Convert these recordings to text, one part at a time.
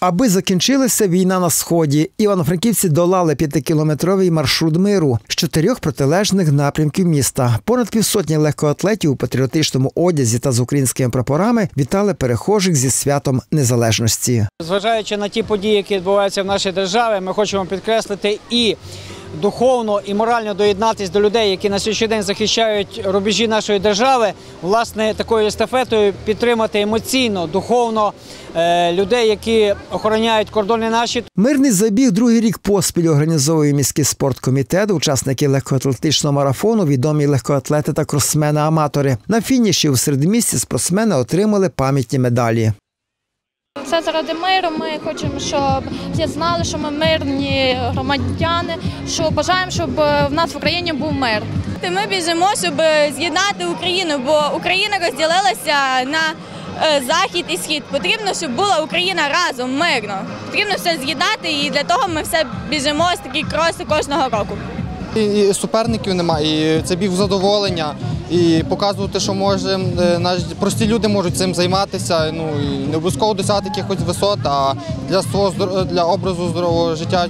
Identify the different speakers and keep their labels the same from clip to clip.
Speaker 1: Аби закінчилася війна на сході, івано-франківці долали п'ятикілометровий маршрут миру з чотирьох протилежних напрямків міста. Понад півсотні легкоатлетів у патріотичному одязі та з українськими прапорами вітали перехожих зі святом незалежності.
Speaker 2: Зважаючи на ті події, які відбуваються в нашій державі, ми хочемо підкреслити і духовно і морально доєднатися до людей, які на сьогоднішній день захищають рубежі нашої держави. Власне, такою естафетою підтримати емоційно, духовно е, людей, які охороняють кордони наші.
Speaker 1: Мирний забіг другий рік поспіль організовує міський спорткомітет. Учасники легкоатлетичного марафону, відомі легкоатлети та кросмени-аматори. На фініші у середмісті спортсмени отримали пам'ятні медалі.
Speaker 3: Це заради миру. Ми хочемо, щоб всі знали, що ми мирні громадяни. Що бажаємо, щоб в нас в Україні був мир.
Speaker 4: Ми біжимо, щоб з'єднати Україну, бо Україна розділилася на е, захід і схід. Потрібно, щоб була Україна разом, мирно. Потрібно все з'єднати, і для того ми все біжимо з такі кроси кожного року.
Speaker 5: І, і суперників немає, і це біг в задоволення. І показувати, що може е, прості люди можуть цим займатися. Ну і не обов'язково досягати якихось висот, а для свого для образу здорового життя.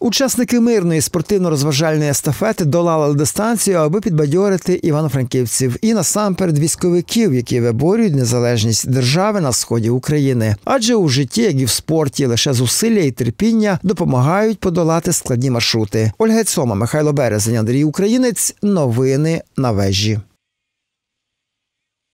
Speaker 1: Учасники мирної спортивно-розважальної естафети долали дистанцію, аби підбадьорити івано-франківців і насамперед військовиків, які виборюють незалежність держави на сході України. Адже у житті, як і в спорті, лише зусилля і терпіння допомагають подолати складні маршрути. Ольга Цома, Михайло Березень, Андрій Українець. Новини на вежі.